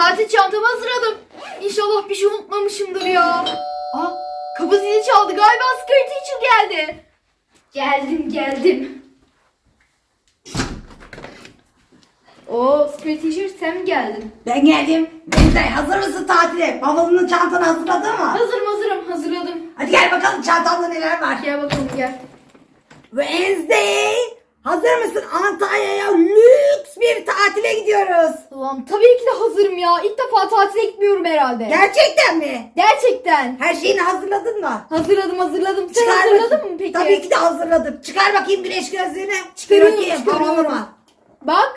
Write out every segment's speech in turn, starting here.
Tatil çantamı hazırladım. İnşallah bir şey unutmamışımdır ya. Aa, kapı zili çaldı. Galiba Scary Teacher geldi. Geldim geldim. Oo Scary Teacher sen mi geldin? Ben geldim. Benzay hazır mısın tatile? Bavulunun çantanı hazırladın mı? Hazırım hazırım hazırladım. Hadi gel bakalım çantanda neler var. Gel bakalım gel. Wednesday. Hazır mısın? Antalya'ya lüks bir tatile gidiyoruz. Ulan tabii ki de hazırım ya. İlk defa tatile gitmiyorum herhalde. Gerçekten mi? Gerçekten. Her şeyini hazırladın mı? Hazırladım hazırladım. Sen Çıkar hazırladın bakayım. mı peki? Tabii ki de hazırladım. Çıkar bakayım güneş gözlüğünü. Çıkarıyorum, bakayım, çıkarıyorum. havalı mı? Bak.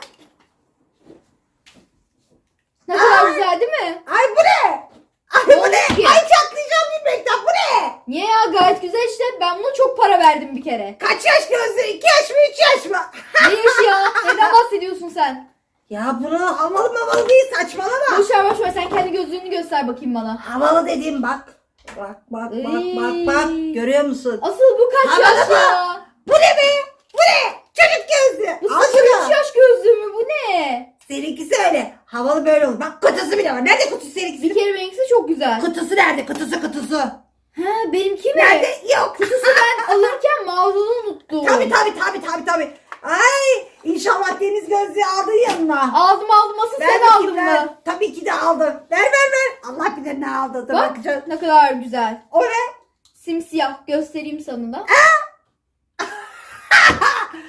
Ne kadar Ay. güzel değil mi? Ay bu ne? Ay Ne bu oldu ne? ki? Ay çatlayacağım gülmekten. Bu ne? Niye ya gayet güzel işte. Ben buna çok para verdim bir kere. Kaç yaş gözlüğü? İki yaş mı? Üç yaş mı? Ne yaşı ya? Neden bahsediyorsun sen? ya bunu havalı mavalı değil saçmalama. Boş ver boş ver sen kendi gözlüğünü göster bakayım bana. Havalı dediğim bak. Bak bak bak bak bak. Ey. Görüyor musun? Asıl bu kaç Havalı yaş mı? ya? Bu ne be? Bu ne? Çocuk gözlüğü. Bu Al şunu. üç yaş gözlüğü mü? Bu ne? Seninkisi öyle. Havalı böyle olur. Bak kutusu bile var. Nerede kutusu seninkisi? Bir kere benimkisi çok güzel. Kutusu nerede? Kutusu kutusu. Ha benimki mi? Nerede? Yok. Kutusu ben alırken mağazada unuttum. Tabii tabii tabii tabii tabii. Ay inşallah deniz gözlüğü aldın yanına. Aldım aldım asıl sen aldın ver. mı? Tabii ki de aldım. Ver ver ver. Allah bilir ne aldı. Dur Bak bakacağız. ne kadar güzel. O ne? Simsiyah göstereyim sana da.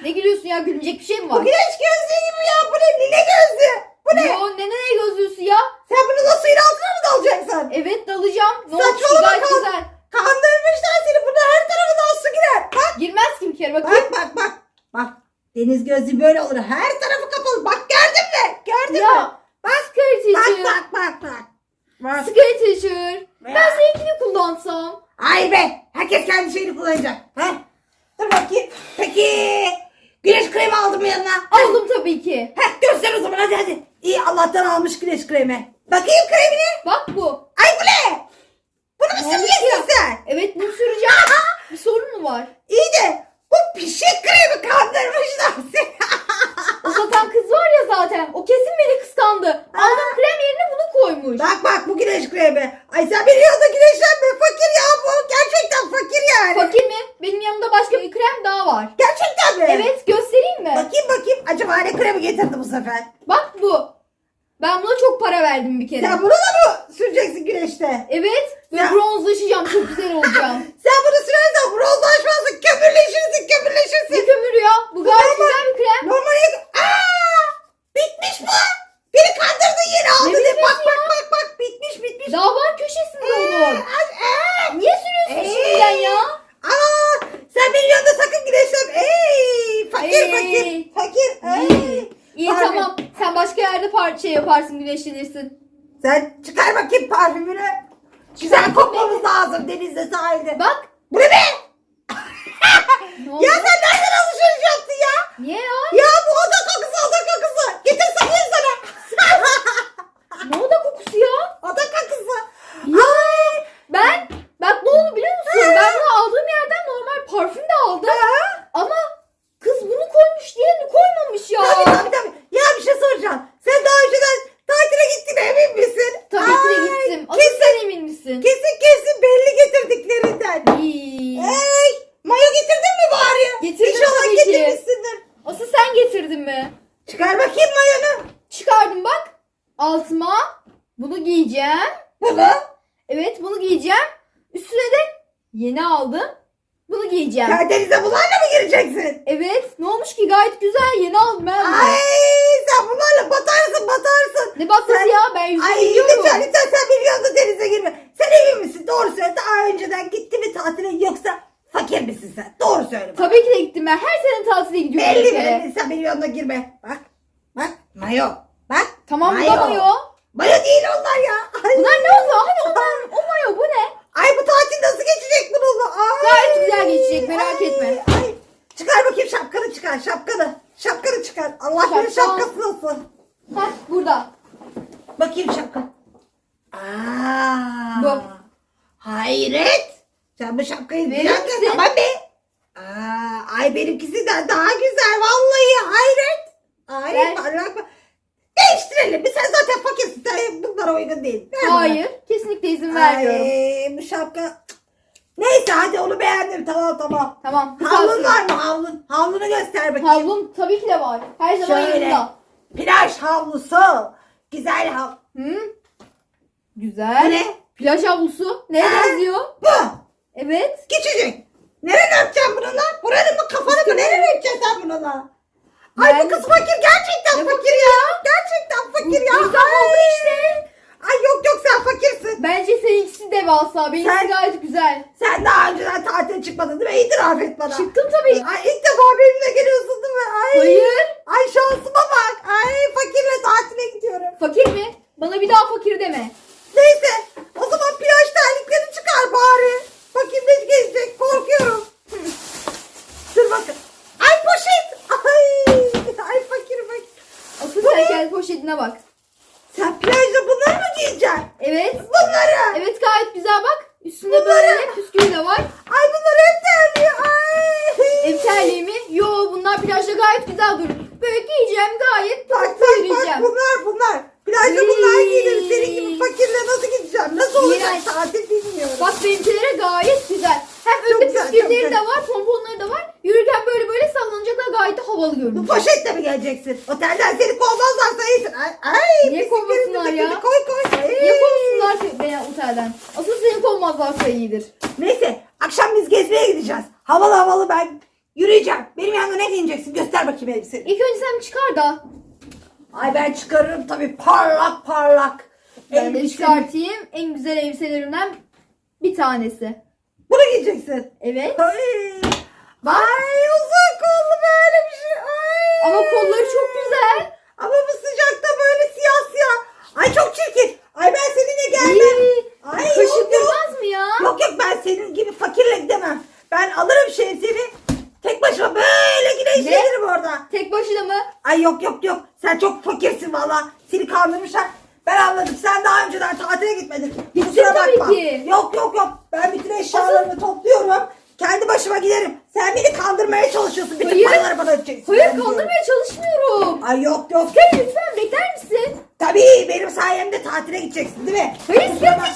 ne gülüyorsun ya gülmeyecek bir şey mi Bu var? güneş gözlüğü gibi ya. Bu ne? Lile gözlüğü. Bu ne? Yo ne ne gözlüğüsü ya? Sen bunu da suyun altına mı dalacaksın? Evet dalacağım. Ne oldu ki Saçmalama gayet kal- güzel. Kandırmışlar seni. Burada her tarafından su girer. Bak Girmez ki bir kere bakayım. bak bak bak. Bak. Deniz gözlüğü böyle olur. Her tarafı kapalı. Bak gördün mü? Gördün mü? Ya Bak Scary bak teacher. bak bak bak. Bak. Scary teacher. Ben seninkini kullansam. Ay be. Herkes kendi şeyini kullanacak. He? Dur bakayım. Peki. Güneş kremi aldım mı yanına? Aldım tabii ki. Heh göster o zaman hadi hadi. İyi Allah'tan almış güneş kremi. Bakayım kremine. Bak bu. Ay bu ne? Bunu mu Ne olmuş süreceksin sen? Evet bunu süreceğim. bir sorun mu var? İyi de bu pişik kremi kandırmışlar seni. O satan kız var ya zaten. O kesin beni kıskandı. Aldığım krem yerine bunu koymuş. bak bak bu güneş kremi. Ay sen biliyorsun da güneşlenme. Fakir ya bu. Gerçekten fakir yani. Fakir mi? Benim yanımda başka bir krem daha var. Gerçekten mi? Evet göstereyim mi? Bakayım bakayım. Acaba ne kremi getirdi bu sefer? Bak bu. Ben buna çok para verdim bir kere. Sen bunu da mı süreceksin güneşte? Evet. Ve Ya. bronzlaşacağım. Çok güzel olacağım. Sen bunu sürersen bronzlaşmazsın. Kömürleşirsin ne kömürleşirsin. kömürü ya? Bu gayet güzel bir krem. Normal Aa! Bitmiş bu. Beni kandırdın yine. Ne Ne bitmesi bak ya? bak bak bak. Bitmiş bitmiş. Daha var köşesinde Ee, onun. ay, ee. Niye sürüyorsun Ee. şimdiden ya? Aa, sen benim yanımda sakın güneşlenme. Ey, fakir Ey. fakir. Fakir. Ey. İyi, iyi Parfüm. tamam. Sen başka yerde par şey yaparsın güneşlenirsin. Sen çıkar bakayım parfümünü. Güzel kokmamız lazım denizde sahilde. Bak. Bu ne be? Ne oldu? Ya sen nereden alışveriş yaptın ya? Niye ya? Ya bu oda kokusu oda kokusu. Getir saklayayım sana. Ne oda kokusu ya? oda kokusu. Ya ben bak ne oldu biliyor musun? Ben bunu aldığım yerden normal parfüm de aldım. Ama kız bunu koymuş diye koymamış ya. Tabii tabii tabii. Ya bir şey soracağım. Sen daha önceden tatile gittin emin misin? Tabii ki de Ay, gittim. Asıl Kesin, misin? kesin kesin belli getirdiklerinden. İyi. Ey mayo getirdin mi bari? Getirdim İnşallah tabii ki. getirmişsindir. Asıl sen getirdin mi? Çıkar bakayım mayonu. Çıkardım bak. Altıma bunu giyeceğim. Bunu. Evet bunu giyeceğim. Üstüne de yeni aldım. Bunu giyeceğim. Sen denize bunlarla mı gireceksin? Evet. Ne olmuş ki gayet güzel. Yeni aldım ben bunu. Ay sen bunlarla batarsın batarsın. Ne baktın Sen- ya? Ben yüzme Ay biliyorum. lütfen lütfen sen biliyorsun da denize girme. Sen emin misin? Doğru söyle. Daha önceden gitti mi tatile yoksa fakir misin sen? Doğru söyle. bana. Tabii ki de gittim ben. Her sene tatile gidiyorum. Belli belli. Sen benim yanına girme. Bak. Bak. Mayo. Bak. Tamam bu da mayo. Mayo değil onlar ya. Ay. Bunlar ne oldu? Hani onlar o mayo bu ne? Ay bu tatil nasıl geçecek bununla? Ay. Gayet güzel geçecek, merak Ay, etme. Ay. Çıkar bakayım şapkanı çıkar şapkanı. Şapkanı çıkar. Allah Şapka. şapkası. Bakayım şapka. Aa. Bu. Hayret. Sen bu şapkayı bir misin? tamam be. Aa, ay benimkisinden daha güzel vallahi hayret. Ay Ver. parlak. Değiştirelim. Bir sen zaten fakirsin. Sen bu sana uygun değil. Bana. Hayır. Kesinlikle izin vermiyorum. Ay, bu şapka. Neyse hadi onu beğendim. Tamam tamam. Tamam. Havlun var mı havlun? Havlunu göster bakayım. Havlum tabii ki de var. Her zaman Şöyle. yanımda. Plaj havlusu. Güzel hav. Hı? Güzel. Bu ne? Plaj havlusu. Ne Ha? yazıyor? Bu. Evet. Küçücük. Nereye öpeceksin bununla? Buranın mı kafanı mı? Nereye öpeceksin sen bununla? Ay Ben- bu kız fakir. Gerçekten Ne fakir ya. Gerçekten fakir ya. Ay. işte. Ay yok yok sen fakirsin. Bence devasa. Benimkisi Sen- gayet güzel. Sen daha önceden tatile çıkmadın değil mi? İtiraf et bana. Çıktım tabii. Ay ilk defa benimle geliyorsun değil mi? Ay. Hayır. Ay şansıma bak. Ay fakirle tatile gidiyorum. Fakir mi? Bana bir daha fakir deme. Neyse o zaman plaj terlikleri çıkar bari. Bakayım ne gezecek korkuyorum. Dur bakın. Ay poşet. Ay. Ay fakir fakir. Asıl Bu sen ne? kendi poşetine bak. Sen plajda giyeceksin? Evet. Bunları. Evet gayet güzel bak. Üstünde Bunları- böyle püskülü de var. Ay bunlar ev terliği. Ay. Ev terliği mi? Yo bunlar plajda gayet güzel durur. Böyle giyeceğim gayet Bak bak bak bunlar bunlar. Plajda bunlar Iy. giyilir. Senin gibi fakirle nasıl gideceğim? Nasıl olacak İğrenç. tatil bilmiyorum. Bak benimkilere gayet güzel. Hem önde güzel, püskülleri güzel. de var, pomponları da var. Yürürken böyle böyle sallanacaklar gayet de havalı Bu görünüyor. poşetle mi geleceksin? Otelden seni kovmazlarsa iyisin. Ay, ay, Niye bisikletin kovmasınlar ya? üstüne Koy koy. Ay. Niye kovsunlar otelden? Asıl senin kovmazlarsa iyidir. Neyse akşam biz gezmeye gideceğiz. Havalı havalı ben yürüyeceğim. Benim yanımda ne giyeceksin? Göster bakayım elbiseni. İlk önce sen çıkar da. Ay ben çıkarırım tabii parlak parlak. Ben de Elbiseni- çıkartayım. En güzel elbiselerimden bir tanesi. Bunu giyeceksin. Evet. Ay. Ay uzun kollu böyle bir şey. Ay. Ama kolları çok güzel. Ama bu sıcakta böyle siyah siyah. Ay çok çirkin. Ay ben seninle gelmem. İyi. Ay yok yok. Kaşıntırmaz mı ya? Yok yok ben senin gibi fakirle gidemem. Ben alırım şemsiyeni. Tek başıma böyle güneşlenirim orada. Tek başına mı? Ay yok yok yok. Sen çok fakirsin valla. Seni kandırmışlar. Ben anladım. Sen daha önceden tatile gitmedin. Gittim Kusura tabii bakma. ki. Yok yok yok. Ben bütün eşyalarımı topluyorum. Kendi başıma giderim. Sen beni kandırmaya çalışıyorsun. Bütün Hayır. paraları bana ödeyeceksin. Hayır Ben diyorum. kandırmaya çalışmıyorum. Ay yok yok. Gel lütfen bekler misin? Tabii benim sayemde tatile gideceksin değil mi? Hayır, Kusura bakma.